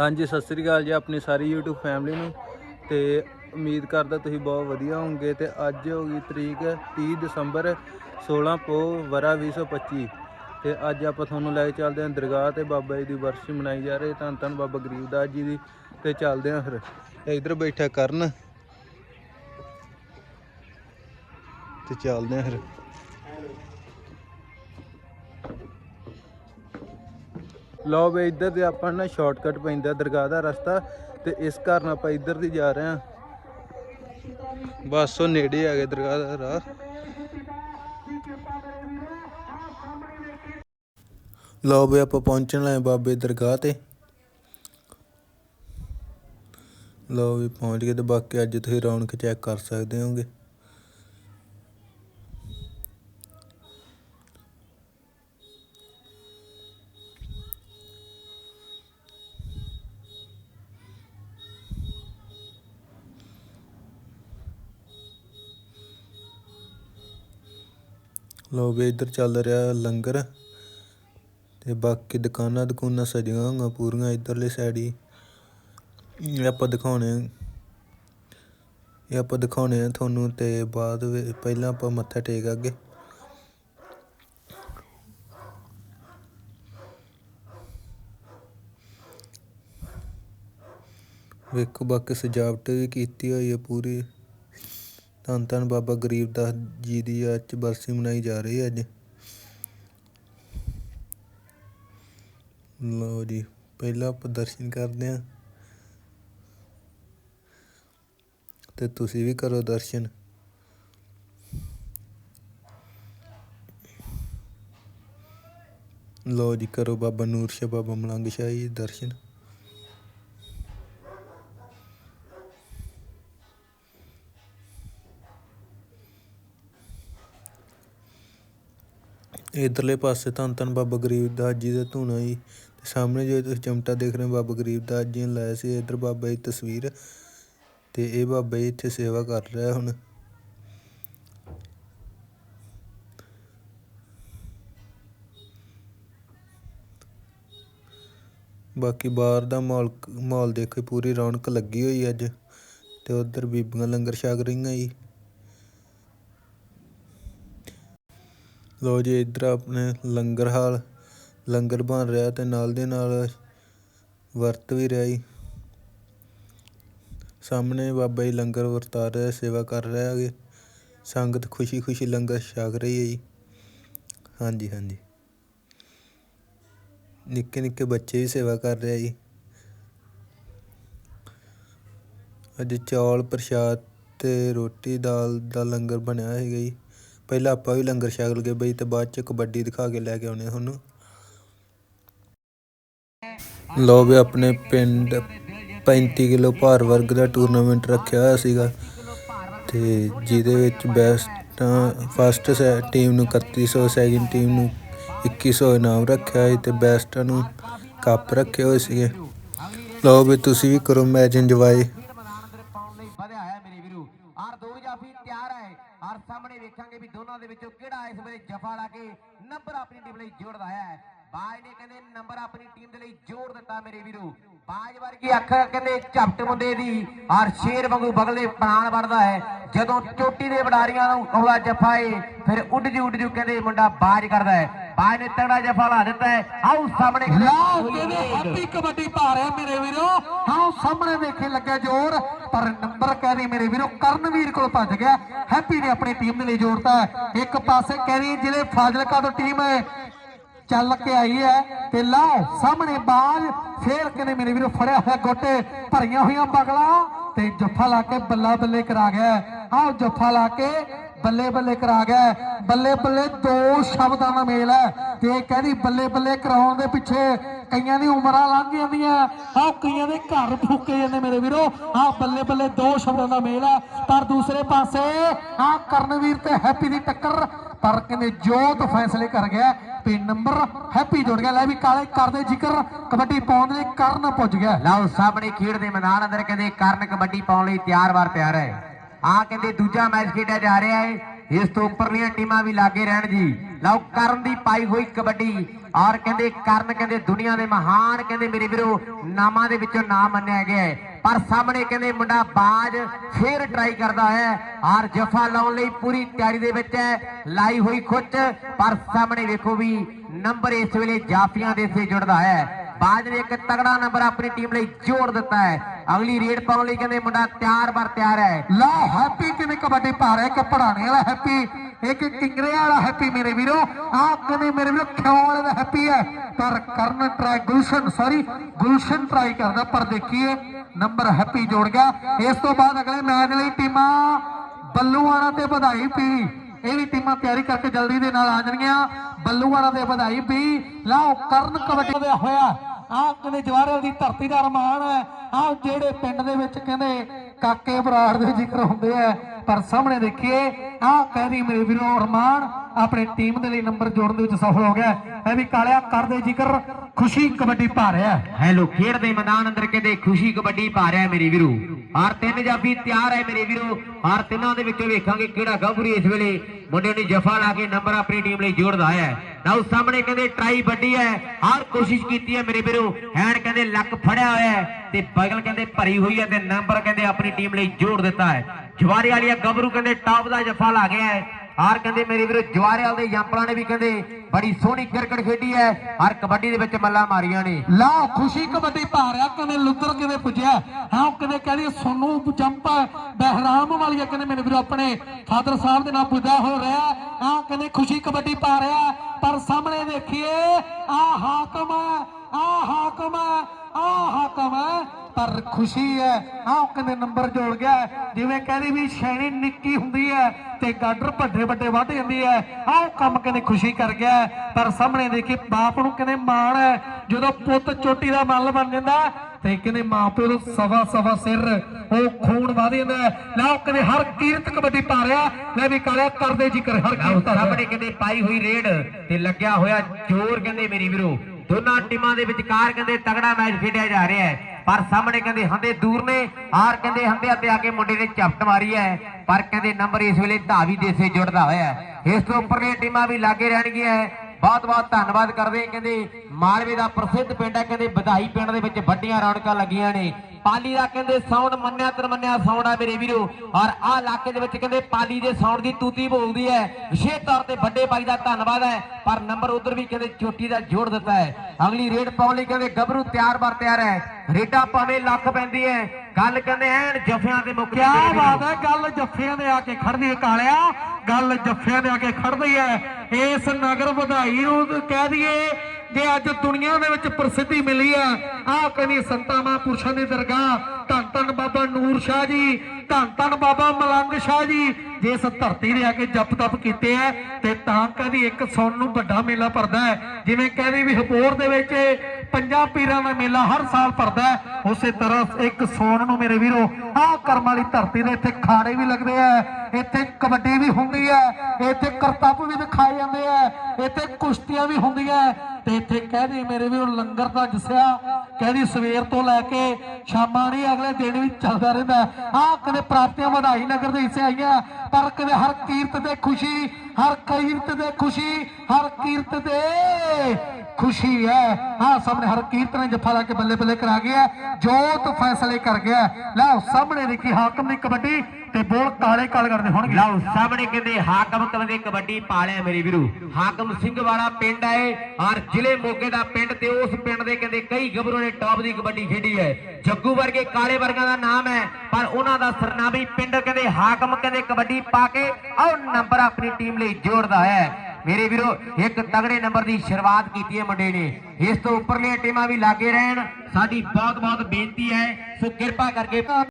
ਹਾਂਜੀ, ਸਤਿ ਸ੍ਰੀ ਅਕਾਲ ਜੀ, ਆਪਣੀ ਸਾਰੀ YouTube ਫੈਮਿਲੀ ਨੂੰ। ਤੇ ਉਮੀਦ ਕਰਦਾ ਤੁਸੀਂ ਬਹੁਤ ਵਧੀਆ ਹੋਵੋਗੇ। ਤੇ ਅੱਜ ਹੋ ਗਈ ਤਰੀਕ 30 ਦਸੰਬਰ 16 ਪੋ ਵਰਾ 2025 ਤੇ ਅੱਜ ਆਪਾਂ ਤੁਹਾਨੂੰ ਲੈ ਕੇ ਚੱਲਦੇ ਹਾਂ ਦਰਗਾਹ ਤੇ ਬਾਬਾ ਜੀ ਦੀ ਵਰਸੀ ਮਨਾਈ ਜਾ ਰਹੀ। ਧੰਨ ਧੰਨ ਬਾਬਾ ਗਰੀਬਦਾਸ ਜੀ ਦੀ। ਤੇ ਚੱਲਦੇ ਹਾਂ ਫਿਰ। ਇਧਰ ਬੈਠਾ ਕਰਨ। ਤੇ ਚੱਲਦੇ ਹਾਂ ਫਿਰ। ਲਓ ਬਈ ਇੱਧਰ ਤੇ ਆਪਾਂ ਨਾ ਸ਼ਾਰਟਕਟ ਪੈਂਦਾ ਦਰਗਾਹ ਦਾ ਰਸਤਾ, ਤੇ ਇਸ ਕਾਰਨ ਆਪਾਂ ਇੱਧਰ ਦੀ ਜਾ ਰਹੇ ਹਾਂ। ਬਸ ਉਹ ਨੇੜੇ ਆ ਗਏ ਦਰਗਾਹ ਦਾ ਰਾਹ। ਲਓ ਬਈ ਆਪਾਂ ਪਹੁੰਚਣ ਲੱਗੇ ਬਾਬੇ ਦਰਗਾਹ ਤੇ। ਲਓ ਵੀ ਪਹੁੰਚ ਗਏ ਤੇ ਬਾਕੀ ਅੱਜ ਤੁਸੀਂ ਰੌਣਕ ਚੈੱਕ ਕਰ ਸਕਦੇ ਹੋਗੇ। ਲਓ ਵੀ ਇੱਧਰ ਚੱਲ ਰਿਹਾ ਲੰਗਰ ਤੇ ਬਾਕੀ ਦੁਕਾਨਾਂ ਦੁਕਾਨਾਂ ਸਜੀਆਂ ਹੋਈਆਂ ਪੂਰੀਆਂ ਇੱਧਰਲੇ ਸਾਈਡ ਹੀ। ਇਹ ਆਪਾਂ ਦਿਖਾਉਣੇ ਇਹ ਆਪਾਂ ਦਿਖਾਉਣੇ ਆ ਤੁਹਾਨੂੰ ਤੇ ਬਾਅਦ ਵਿੱਚ ਪਹਿਲਾਂ ਆਪਾਂ ਮੱਥਾ ਟੇਕ ਅੱਗੇ ਵੇਖੋ ਬਾਕੀ ਸਜਾਵਟ ਵੀ ਕੀਤੀ ਹੋਈ ਹੈ ਪੂਰੀ। ਧੰਨ ਧੰਨ ਬਾਬਾ ਗਰੀਬਦਾਸ ਜੀ ਦੀ ਅੱਜ ਬਰਸੀ ਮਨਾਈ ਜਾ ਰਹੀ ਹੈ ਅੱਜ। ਲਓ ਜੀ, ਪਹਿਲਾਂ ਆਪਾਂ ਦਰਸ਼ਨ ਕਰਦੇ ਹਾਂ। ਤੇ ਤੁਸੀਂ ਵੀ ਕਰੋ ਦਰਸ਼ਨ। ਲਓ ਜੀ, ਕਰੋ ਬਾਬਾ ਨੂਰ ਸ਼ਾਹ, ਬਾਬਾ ਮਲੰਗ ਸ਼ਾਹ ਜੀ ਦਰਸ਼ਨ। ਇੱਧਰਲੇ ਪਾਸੇ ਧੰਨ ਧੰਨ ਬਾਬਾ ਗਰੀਬ ਗਰੀਬਦਾਸ ਜੀ ਦਾ ਧੂਣਾ ਜੀ। ਤੇ ਸਾਹਮਣੇ ਜੋ ਤੁਸੀਂ ਚਮਟਾ ਦੇਖ ਰਹੇ ਹੋ, ਬਾਬਾ ਗਰੀਬ ਗਰੀਬਦਾਸ ਜੀ ਨੇ ਲਾਇਆ ਸੀ ਇੱਧਰ ਬਾਬਾ ਜੀ ਤਸਵੀਰ। ਤੇ ਇਹ ਬਾਬਾ ਜੀ ਇੱਥੇ ਸੇਵਾ ਕਰ ਰਿਹਾ ਹੁਣ। ਬਾਕੀ ਬਾਹਰ ਦਾ ਮਾਹੌਲ ਮਾਹੌਲ ਦੇਖੋ, ਪੂਰੀ ਰੌਣਕ ਲੱਗੀ ਹੋਈ ਅੱਜ। ਤੇ ਉਧਰ ਬੀਬੀਆਂ ਲੰਗਰ ਛਕ ਰਹੀਆਂ ਜੀ। ਲੋ ਜੀ, ਇੱਧਰ ਆਪਣੇ ਲੰਗਰ ਹਾਲ, ਲੰਗਰ ਬਣ ਰਿਹਾ ਅਤੇ ਨਾਲ ਦੇ ਨਾਲ ਵਰਤ ਵੀ ਰਿਹਾ ਜੀ। ਸਾਹਮਣੇ ਬਾਬਾ ਜੀ ਲੰਗਰ ਵਰਤਾ ਰਿਹਾ, ਸੇਵਾ ਕਰ ਰਿਹਾ ਹੈਗੇ ਸੰਗਤ ਖੁਸ਼ੀ ਖੁਸ਼ੀ ਲੰਗਰ ਛਕ ਰਹੀ ਹੈ ਜੀ। ਹਾਂਜੀ ਹਾਂਜੀ। ਨਿੱਕੇ ਨਿੱਕੇ ਬੱਚੇ ਵੀ ਸੇਵਾ ਕਰ ਰਿਹਾ ਜੀ। ਅੱਜ ਚੌਲ ਪ੍ਰਸ਼ਾਦ ਤੇ ਰੋਟੀ ਦਾਲ ਦਾ ਲੰਗਰ ਬਣਿਆ ਹੈਗਾ ਜੀ। ਪਹਿਲਾਂ ਆਪਾਂ ਵੀ ਲੰਗਰ ਛਕਲ ਕੇ ਬਈ ਤੇ ਬਾਅਦ ਚ ਕਬੱਡੀ ਦਿਖਾ ਕੇ ਲੈ ਕੇ ਆਉਣੇ ਤੁਹਾਨੂੰ। ਲੋ ਵੀ ਆਪਣੇ ਪਿੰਡ 35 ਕਿਲੋ ਭਾਰ ਵਰਗ ਦਾ ਟੂਰਨਾਮੈਂਟ ਰੱਖਿਆ ਹੋਇਆ ਸੀਗਾ ਤੇ ਜਿਹਦੇ ਵਿੱਚ ਬੈਸਟ ਫਸਟ ਟੀਮ ਨੂੰ 3100 ਸੈਕਿੰਡ ਟੀਮ ਨੂੰ 2100 ਇਨਾਮ ਰੱਖਿਆ ਹੈ ਤੇ ਬੈਸਟਾਂ ਨੂੰ ਕੱਪ ਰੱਖੇ ਹੋਏ ਸੀਗੇ। ਲੋ ਵੀ ਤੁਸੀਂ ਵੀ ਕਰੋ ਮੈਚ ਇੰਜੋਏ ਮੈਦਾਨ ਅੰਦਰ ਪਾਉਣ ਲਈ ਵਧਿਆ ਹੈ ਮੇਰੇ ਵੀਰੋ ਆਰ ਦੋ ਜਾਫੀ ਤਿਆਰ ਹੈ ਆਰ ਸਾਹਮਣੇ ਵੇਖਾਂਗੇ ਵੀ ਦੋਨਾਂ ਦੇ ਵਿੱਚੋਂ ਕਿਹੜਾ ਇਸ ਵੇਲੇ ਜਫਾ ਲਾ ਕੇ ਨੰਬਰ ਆਪਣੀ ਟੀਮ ਲਈ ਜੋੜਦਾ ਹੈ। ਬਾਜ ਨੇ ਕਹਿੰਦੇ ਨੰਬਰ ਆਪਣੀ ਟੀਮ ਦੇ ਲਈ ਜੋੜ ਦਿੱਤਾ ਮੇਰੇ ਵੀਰੋ। ਬਾਜ ਵਰਗੀ ਅੱਖ ਕਹਿੰਦੇ ਝਪਟ ਮੁੰਡੇ ਦੀ ਆਰ ਸ਼ੇਰ ਵਾਂਗੂ ਬਗਲੇ ਦੇ ਪ੍ਰਾਣ ਵੜਦਾ ਹੈ। ਜਦੋਂ ਚੋਟੀ ਦੇ ਵਡਾਰੀਆਂ ਨੂੰ ਕੌਲਾ ਜਫਾ ਏ, ਫਿਰ ਉੱਡ ਜੂ ਉੱਡ ਜੂ ਕਹਿੰਦੇ ਮੁੰਡਾ ਬਾਜ ਕਰਦਾ ਹੈ। ਬਾਜ ਨੇ ਤਗੜਾ ਜਫਾ ਲਾ ਦਿੱਤਾ ਹੈ। ਆਓ ਸਾਹਮਣੇ ਲਓ ਕਹਿੰਦੇ ਹੈਪੀ ਕਬੱਡੀ ਪਾ ਰਿਹਾ ਮੇਰੇ ਵੀਰੋ। ਹਾਂ ਸਾਹਮਣੇ ਵੇਖੇ ਲੱਗਾ ਜ਼ੋਰ ਪਰ ਨੰਬਰ ਕਹਿੰਦੇ ਮੇਰੇ ਵੀਰੋ ਕਰਨਵੀਰ ਕੋਲ ਭੱਜ ਗਿਆ। ਹੈਪੀ ਨੇ ਆਪਣੀ ਟੀਮ ਦੇ ਲਈ ਜੋੜਤਾ ਇੱਕ ਪਾਸੇ ਕਹਿੰਦੀ ਜ਼ਿਲ੍ਹੇ ਫਾਜ਼ਿਲਕਾ ਤੋਂ ਟੀਮ ਚੱਲ ਕੇ ਆਈ ਹੈ ਤੇ ਲਓ ਸਾਹਮਣੇ ਬਾਜ। ਫੇਰ ਕਹਿੰਦੇ ਮੇਰੇ ਵੀਰੋ ਫੜਿਆ ਹੋਇਆ ਗੋਟੇ ਭਰੀਆਂ ਹੋਈਆਂ ਬਗਲਾ ਤੇ ਜੱਫਾ ਲਾ ਕੇ ਬੱਲਾ ਬੱਲੇ ਕਰਾ ਗਿਆ ਆਓ ਜੱਫਾ ਲਾ ਕੇ ਬੱਲੇ ਬੱਲੇ ਕਰਾ ਗਿਆ ਬੱਲੇ ਬੱਲੇ ਦੋ ਸ਼ਬਦਾਂ ਦਾ ਮੇਲ ਹੈ ਤੇ ਕਹਿੰਦੀ ਬੱਲੇ ਬੱਲੇ ਕਰਾਉਣ ਦੇ ਪਿੱਛੇ ਕਈਆਂ ਦੀ ਉਮਰਾਂ ਲੰਘ ਜਾਂਦੀਆਂ। ਆਹ ਕਈਆਂ ਦੇ ਘਰ ਫੂਕੇ ਜਾਂਦੇ ਮੇਰੇ ਵੀਰੋ। ਆਹ ਬੱਲੇ ਬੱਲੇ ਦੋ ਸ਼ਬਦਾਂ ਦਾ ਮੇਲ ਹੈ। ਪਰ ਦੂਸਰੇ ਪਾਸੇ ਆਹ ਕਰਨਵੀਰ ਤੇ ਹੈਪੀ ਦੀ ਟੱਕਰ। ਪਰ ਕਹਿੰਦੇ ਜੋਤ ਫੈਸਲੇ ਕਰ ਗਿਆ ਵੀ ਨੰਬਰ ਹੈਪੀ ਜੁੜ ਗਿਆ। ਲੈ ਵੀ ਕਾਲੇ ਕਰਦੇ ਜ਼ਿਕਰ ਕਬੱਡੀ ਪਾਉਣ ਦੇ ਕਰਨ ਪੁੱਜ ਗਿਆ ਲਓ ਸਾਹਮਣੇ ਖੇਡ ਦੇ ਮੈਦਾਨ ਅੰਦਰ ਕਹਿੰਦੇ ਕਰਨ ਕਬੱਡੀ ਪਾਉਣ ਲਈ ਤਿਆਰ ਵਾਰ ਤਿਆਰ ਹੈ। ਆ ਕਹਿੰਦੇ ਦੂਜਾ ਮੈਚ ਖੇਡਿਆ ਜਾ ਰਿਹਾ ਹੈ ਇਸ ਤੋਂ ਉੱਪਰਲੀਆਂ ਟੀਮਾਂ ਵੀ ਲਾਗੇ ਰਹਿਣ ਜੀ। ਲਓ, ਕਰਨ ਦੀ ਪਾਈ ਹੋਈ ਕਬੱਡੀ। ਔਰ ਕਹਿੰਦੇ, ਕਰਨ ਕਹਿੰਦੇ ਦੁਨੀਆ ਦੇ ਮਹਾਨ ਕਹਿੰਦੇ ਮੇਰੇ ਵੀਰੋ, ਨਾਮਾਂ ਦੇ ਵਿੱਚੋਂ ਨਾਮ ਮੰਨਿਆ ਗਿਆ ਹੈ ਪਰ ਸਾਹਮਣੇ ਕਹਿੰਦੇ ਮੁੰਡਾ ਬਾਜ ਫੇਰ ਟਰਾਈ ਕਰਦਾ ਹੈ ਔਰ ਜਫਾ ਲਾਉਣ ਲਈ ਪੂਰੀ ਤਿਆਰੀ ਦੇ ਵਿੱਚ ਹੈ ਲਾਈ ਹੋਈ ਖੁੱਚ। ਪਰ ਸਾਹਮਣੇ ਵੇਖੋ ਵੀ ਨੰਬਰ ਇਸ ਵੇਲੇ ਜਾਫੀਆਂ ਦੇ ਸੇ ਜੁੜਦਾ ਹੈ ਬਾਜ ਨੇ ਇੱਕ ਤਗੜਾ ਨੰਬਰ ਆਪਣੀ ਟੀਮ ਲਈ ਜੋੜ ਦਿੱਤਾ ਹੈ ਅਗਲੀ ਰੇਡ ਪਾਉਣ ਲਈ ਕਹਿੰਦੇ ਮੁੰਡਾ ਤਿਆਰ ਬਰ ਤਿਆਰ ਹੈ। ਲਾ, ਹੈਪੀ ਕਿਵੇਂ ਕਬੱਡੀ ਪਾ ਰਿਹਾ ਇੱਕ ਪੜਾਣੇ ਵਾਲਾ ਹੈਪੀ, ਇੱਕ ਕਿੰਗਰੇ ਵਾਲਾ ਹੈਪੀ ਮੇਰੇ ਵੀਰੋ। ਆਹ ਕਹਿੰਦੇ ਮੇਰੇ ਵੀਰੋ ਖਿਉਂ ਵਾਲੇ ਹੈਪੀ ਹੈ। ਪਰ ਕਰਨ try Gulshan sorry Gulshan try ਕਰਦਾ ਪਰ ਦੇਖੀਏ ਨੰਬਰ ਹੈਪੀ ਜੋੜ ਗਿਆ। ਇਸ ਤੋਂ ਬਾਅਦ ਅਗਲੇ ਮੈਚ ਲਈ ਟੀਮਾਂ ਬੱਲੂਆਣਾ ਤੇ ਵਧਾਈ ਪੀ ਇਹ ਵੀ ਟੀਮਾਂ ਤਿਆਰੀ ਕਰਕੇ ਜਲਦੀ ਦੇ ਨਾਲ ਆ ਜਾਣਗੀਆਂ। ਬੱਲੂਆਣਾ ਤੇ ਵਧਾਈ ਪੀ ਲਓ, ਕਰਨ ਕਬੱਡੀ ਦਾ ਹੋਇਆ। ਆਹ ਕਹਿੰਦੇ ਜਵਾਰੇ ਦੀ ਧਰਤੀ ਦਾ ਅਰਮਾਨ ਹੈ। ਆਹ ਜਿਹੜੇ ਪਿੰਡ ਦੇ ਵਿੱਚ ਕਹਿੰਦੇ ਕਾਕੇ ਬਰਾੜ ਦੇ ਜ਼ਿਕਰ ਹੁੰਦੇ ਆ, ਪਰ ਸਾਹਮਣੇ ਦੇਖੀਏ, ਆਹ ਕਹਿੰਦੀ ਮੇਰੇ ਵੀਰੋ ਅਰਮਾਨ ਆਪਣੇ ਟੀਮ ਦੇ ਲਈ ਨੰਬਰ ਜੋੜਨ ਦੇ ਵਿੱਚ ਸਫਲ ਹੋ ਗਿਆ। ਇਹ ਵੀ ਕਾਲਿਆ ਕਰਦੇ ਜ਼ਿਕਰ, ਖੁਸ਼ੀ ਕਬੱਡੀ ਪਾ ਰਿਹਾ। ਹੈਲੋ, ਖੇਡ ਦੇ ਮੈਦਾਨ ਅੰਦਰ ਕਹਿੰਦੇ ਖੁਸ਼ੀ ਕਬੱਡੀ ਪਾ ਰਿਹਾ ਮੇਰੇ ਵੀਰੋ। ਹਰ ਤਿੰਨ ਜਾਫੀ ਤਿਆਰ ਹੈ ਮੇਰੇ ਵੀਰੋ। ਹਰ ਤਿੰਨਾਂ ਦੇ ਵਿੱਚੋਂ ਵੇਖਾਂਗੇ ਕਿਹੜਾ ਗੱਭਰੂ ਇਸ ਵੇਲੇ ਮੁੰਡੇ ਨੇ ਜਫਾ ਲਾ ਕੇ ਨੰਬਰ ਆਪਣੀ ਟੀਮ ਲਈ ਜੋੜਦਾ ਹੈ। ਨਾ ਸਾਹਮਣੇ ਕਹਿੰਦੇ ਟਰਾਈ ਵੱਡੀ ਹੈ। ਹਰ ਕੋਸ਼ਿਸ਼ ਕੀਤੀ ਹੈ ਮੇਰੇ ਵੀਰੋ। ਹੈਂਡ ਕਹਿੰਦੇ ਲੱਕ ਫੜਿਆ ਹੋਇਆ ਹੈ ਤੇ ਬਗਲ ਕਹਿੰਦੇ ਭਰੀ ਹੋਈ ਹੈ ਤੇ ਨੰਬਰ ਕਹਿੰਦੇ ਆਪਣੀ ਟੀਮ ਲਈ ਜੋੜ ਦਿੱਤਾ ਹੈ। ਜਵਾਰੇ ਵਾਲੀਆ ਗੱਭਰੂ ਕਹਿੰਦੇ ਟਾਪ ਦਾ ਜਫਾ ਲਾ ਗਿਆ ਹੈ। ਹਾਰ ਕਹਿੰਦੇ ਮੇਰੇ ਵੀਰੋ ਜਵਾਰਿਆਲ ਦੇ ਜੰਪਲਾਂ ਨੇ ਵੀ ਕਹਿੰਦੇ ਬੜੀ ਸੋਹਣੀ ਕ੍ਰਿਕਟ ਖੇਡੀ ਹੈ। ਹਰ ਕਬੱਡੀ ਦੇ ਵਿੱਚ ਮੱਲਾਂ ਮਾਰੀਆਂ ਨੇ। ਲਓ, ਖੁਸ਼ੀ ਕਬੱਡੀ ਪਾ ਰਿਹਾ ਲੁੱਦਰ ਕਿਵੇਂ ਪੁੱਜਿਆ? ਹਾਂ, ਉਹ ਕਹਿੰਦੇ ਸੋਨੂ ਜੰਪ, ਬਹਿਰਾਮ ਵਾਲੀਆ ਕਹਿੰਦੇ ਮੇਰੇ ਵੀਰੋ ਆਪਣੇ ਫਾਦਰ ਸਾਹਿਬ ਦੇ ਨਾਲ ਪੁੱਜਾ ਹੋ ਰਿਹਾ ਹਾਂ। ਕਹਿੰਦੇ ਖੁਸ਼ੀ ਕਬੱਡੀ ਪਾ ਰਿਹਾ ਪਰ ਸਾਹਮਣੇ ਦੇਖੀਏ ਆ ਹਾਕਮ ਆ ਹਾਕਮ ਆ ਹਾਕਮ ਪਰ ਖੁਸ਼ੀ ਹੈ। ਆਹ ਉਹ ਕਹਿੰਦੇ ਨੰਬਰ ਜੋੜ ਗਿਆ ਹੈ। ਜਿਵੇਂ ਕਹਿੰਦੀ ਵੀ ਸ਼ੈਣੀ ਨਿੱਕੀ ਹੁੰਦੀ ਹੈ ਤੇ ਗਾਡਰ ਵੱਡੇ ਵੱਡੇ ਵੱਧ ਜਾਂਦੀ ਹੈ। ਆਹ ਕੰਮ ਕਹਿੰਦੇ ਖੁਸ਼ੀ ਕਰ ਗਿਆ ਹੈ। ਪਰ ਸਾਹਮਣੇ ਦੇਖੀ ਬਾਪ ਨੂੰ ਕਹਿੰਦੇ ਮਾਣ ਹੈ। ਜਦੋਂ ਪੁੱਤ ਚੋਟੀ ਦਾ ਮੱਲ ਬਣ ਜਾਂਦਾ ਹੈ, ਤੇ ਕਹਿੰਦੇ ਮਾਂ ਪਿਓ ਨੂੰ ਸਵਾ ਸਵਾ ਸਿਰ ਉਹ ਖੂਨ ਵਧ ਜਾਂਦਾ ਹੈ। ਲੈ ਉਹ ਕਹਿੰਦੇ ਹਰ ਕੀਰਤ ਕਬੱਡੀ ਪਾ ਰਿਹਾ ਲੈ ਵੀ ਕਾਲਿਆ ਕਰਦੇ ਜ਼ਿਕਰ ਹਰ ਕੀਰਤ ਸਾਹਮਣੇ ਕਹਿੰਦੇ ਪਾਈ ਹੋਈ ਰੇਡ ਤੇ ਲੱਗਿਆ ਹੋਇਆ ਜ਼ੋਰ ਕਹਿੰਦੇ ਮੇਰੀ ਵੀਰੋ। ਦੋਨਾਂ ਟੀਮਾਂ ਦੇ ਵਿਚਕਾਰ ਕਹਿੰਦੇ ਤਗੜਾ ਮੈਚ ਖੇਡਿਆ ਜਾ ਰਿਹਾ ਹੈ। ਪਰ ਸਾਹਮਣੇ ਕਹਿੰਦੇ ਹੰਦੇ ਦੂਰ ਨੇ, ਆਰ ਕਹਿੰਦੇ ਹੰਦੇ ਤੇ ਆ ਕੇ ਮੁੰਡੇ ਨੇ ਝਪਟ ਮਾਰੀ ਹੈ ਪਰ ਕਹਿੰਦੇ ਨੰਬਰ ਇਸ ਵੇਲੇ ਧਾਵੀ ਦੇਸੇ ਜੁੜਦਾ ਹੋਇਆ ਇਸ ਤੋਂ ਉੱਪਰਲੀਆਂ ਟੀਮਾਂ ਵੀ ਲਾਗੇ ਰਹਿਣਗੀਆਂ ਬਹੁਤ ਬਹੁਤ ਧੰਨਵਾਦ ਕਰਦੇ ਕਹਿੰਦੇ ਮਾਲਵੇ ਦਾ ਪ੍ਰਸਿੱਧ ਪਿੰਡ ਹੈ ਕਹਿੰਦੇ ਵਧਾਈ ਪਿੰਡ ਦੇ ਵਿੱਚ ਵੱਡੀਆਂ ਰੌਣਕਾਂ ਲੱਗੀਆਂ ਨੇ। ਪਾਲੀ ਦਾ ਕਹਿੰਦੇ ਸਾਊਂਡ ਮੰਨਿਆ ਤਰਮੰਨਿਆ ਸਾਊਂਡ ਆ ਮੇਰੇ ਵੀਰੋ। ਔਰ ਆਹ ਇਲਾਕੇ ਦੇ ਵਿੱਚ ਕਹਿੰਦੇ ਪਾਲੀ ਦੇ ਸਾਊਂਡ ਦੀ ਤੂਤੀ ਬੋਲਦੀ ਹੈ। ਵਿਸ਼ੇਸ਼ ਤੌਰ ਤੇ ਵੱਡੇ ਭਾਈ ਦਾ ਧੰਨਵਾਦ ਹੈ। ਪਰ ਨੰਬਰ ਉਧਰ ਵੀ ਕਹਿੰਦੇ ਚੋਟੀ ਦਾ ਜੋੜ ਦਿੱਤਾ ਹੈ। ਅਗਲੀ ਰੇਡ ਪਾਉਣ ਲਈ ਕਹਿੰਦੇ ਗੱਭਰੂ ਤਿਆਰ ਬਰ ਤਿਆਰ ਹੈ। ਰੇਡਾ ਭਾਵੇਂ ਲੱਖ ਪੈਂਦੀ ਹੈ। ਗੱਲ ਕਹਿੰਦੇ ਐਨ ਜਫਿਆਂ ਦੇ ਮੁੱਖ ਕਿਆ ਬਾਤ ਹੈ ਗੱਲ ਜੱਫਿਆਂ ਦੇ ਆ ਕੇ ਖੜਦੀ ਹੈ ਕਾਲਿਆ। ਗੱਲ ਜੱਫਿਆਂ ਦੇ ਆ ਕੇ ਖੜਦੀ ਹੈ। ਇਸ ਨਗਰ ਵਧਾਈ ਨੂੰ ਕਹਿ ਦਈਏ ਜੇ ਅੱਜ ਦੁਨੀਆ ਦੇ ਵਿੱਚ ਪ੍ਰਸਿੱਧੀ ਮਿਲੀ ਹੈ ਆਹ ਕਹਿੰਦੀ ਸੰਤਾਂ ਮਹਾਂਪੁਰਸ਼ਾਂ ਦੀ ਦਰਗਾਹ, ਧੰਨ ਧੰਨ ਬਾਬਾ ਨੂਰ ਸ਼ਾਹ ਜੀ, ਧੰਨ ਧੰਨ ਬਾਬਾ ਮਲੰਗ ਸ਼ਾਹ ਜੀ। ਜੇ ਇਸ ਧਰਤੀ ਦੇ ਆ ਕੇ ਜਪ ਤਪ ਕੀਤੇ ਹੈ ਤੇ ਤਾਂ ਕਹਿੰਦੀ ਇੱਕ ਸੁਣ ਨੂੰ ਵੱਡਾ ਮੇਲਾ ਭਰਦਾ ਹੈ। ਜਿਵੇਂ ਕਹਿੰਦੀ ਵੀ ਹਪੋਰ ਦੇ ਵਿੱਚ ਪੰਜਾਂ ਪੀਰਾਂ ਦਾ ਮੇਲਾ ਹਰ ਸਾਲ ਭਰਦਾ ਹੈ। ਉਸੇ ਤਰ੍ਹਾਂ ਇੱਕ ਸੋਨ ਨੂੰ ਮੇਰੇ ਵੀਰੋ, ਆਹ ਕਰਮ ਵਾਲੀ ਧਰਤੀ ਦੇ ਇੱਥੇ ਖਾੜੇ ਵੀ ਲੱਗਦੇ ਆ। ਇੱਥੇ ਕਬੱਡੀ ਵੀ ਹੁੰਦੀ ਹੈ ਇੱਥੇ ਕਰਤੱਵ ਵੀ ਦਿਖਾਏ ਜਾਂਦੇ ਆ। ਇੱਥੇ ਕੁਸ਼ਤੀਆਂ ਵੀ ਹੁੰਦੀਆਂ ਤੇ ਇੱਥੇ ਕਹਦੇ ਮੇਰੇ ਵੀਰੋ, ਲੰਗਰ ਦਾ ਜਸਿਆ, ਕਹਿੰਦੀ ਸਵੇਰ ਤੋਂ ਲੈ ਕੇ ਸ਼ਾਮਾਂ ਨਹੀਂ, ਅਗਲੇ ਦਿਨ ਵੀ ਚੱਲਦਾ ਰਹਿੰਦਾ। ਆਹ ਕਦੇ ਪ੍ਰਾਪਤੀਆਂ ਵਧਾਈ ਨਗਰ ਦੇ ਹਿੱਸੇ ਆਈਆਂ, ਪਰ ਕਦੇ ਹਰ ਕੀਰਤ ਤੇ ਖੁਸ਼ੀ, ਹਰ ਕੀਰਤ ਤੇ ਖੁਸ਼ੀ, ਹਰ ਕੀਰਤ ਤੇ ਖੁਸ਼ੀ ਹੈ। ਹਾਂ ਸਾਹਮਣੇ ਹਰ ਕੀਰਤ ਜੱਫਾ ਲਾ ਕੇ ਬੱਲੇ ਬੱਲੇ ਕਰਾ ਗਿਆ ਜੋਤ ਫੈਸਲੇ ਕਰ ਗਿਆ ਲਓ, ਸਾਹਮਣੇ ਦੇਖੀ ਹਾਕਮ ਦੀ ਕਬੱਡੀ ਤੇ ਬੋਲ ਕਾਲੇ ਕਾਲ ਕਰਦੇ ਹੋਣਗੇ। ਲਓ, ਸਾਹਮਣੇ ਕਹਿੰਦੇ ਹਾਕਮ ਕਹਿੰਦੇ ਕਬੱਡੀ ਪਾਲਿਆ ਮੇਰੇ ਵੀਰੂ। ਹਾਕਮ ਸਿੰਘ ਵਾਲਾ ਪਿੰਡ ਹੈ ਔਰ ਜ਼ਿਲ੍ਹੇ ਮੋਗੇ ਦਾ ਪਿੰਡ ਤੇ ਉਸ ਪਿੰਡ ਦੇ ਕਹਿੰਦੇ ਕਈ ਗੱਭਰੂ ਨੇ ਟੌਪ ਦੀ ਕਬੱਡੀ ਖੇਡੀ ਹੈ। ਜੱਗੂ ਵਰਗੇ ਕਾਲੇ ਵਰਗਾਂ ਦਾ ਨਾਮ ਹੈ, ਪਰ ਉਹਨਾਂ ਦਾ ਸਰਨਾਮੀ ਪਿੰਡ ਕਹਿੰਦੇ ਹਾਕਮ ਕਹਿੰਦੇ ਕਬੱਡੀ ਪਾ ਕੇ ਆਹ ਨੰਬਰ ਆਪਣੀ ਟੀਮ ਲਈ ਜੋੜਦਾ ਹੈ। ਮੇਰੇ ਵੀਰੋ, ਇੱਕ ਤਗੜੇ ਨੰਬਰ ਦੀ ਸ਼ੁਰੂਆਤ ਕੀਤੀ ਹੈ ਮੁੰਡੇ ਨੇ। ਇਸ ਤੋਂ ਉੱਪਰਲੀਆਂ ਟੀਮਾਂ ਵੀ ਲਾਗੇ ਰਹਿਣ। ਸਾਡੀ ਬਹੁਤ ਬਹੁਤ ਬੇਨਤੀ ਹੈ। ਸੋ ਕਿਰਪਾ ਕਰਕੇ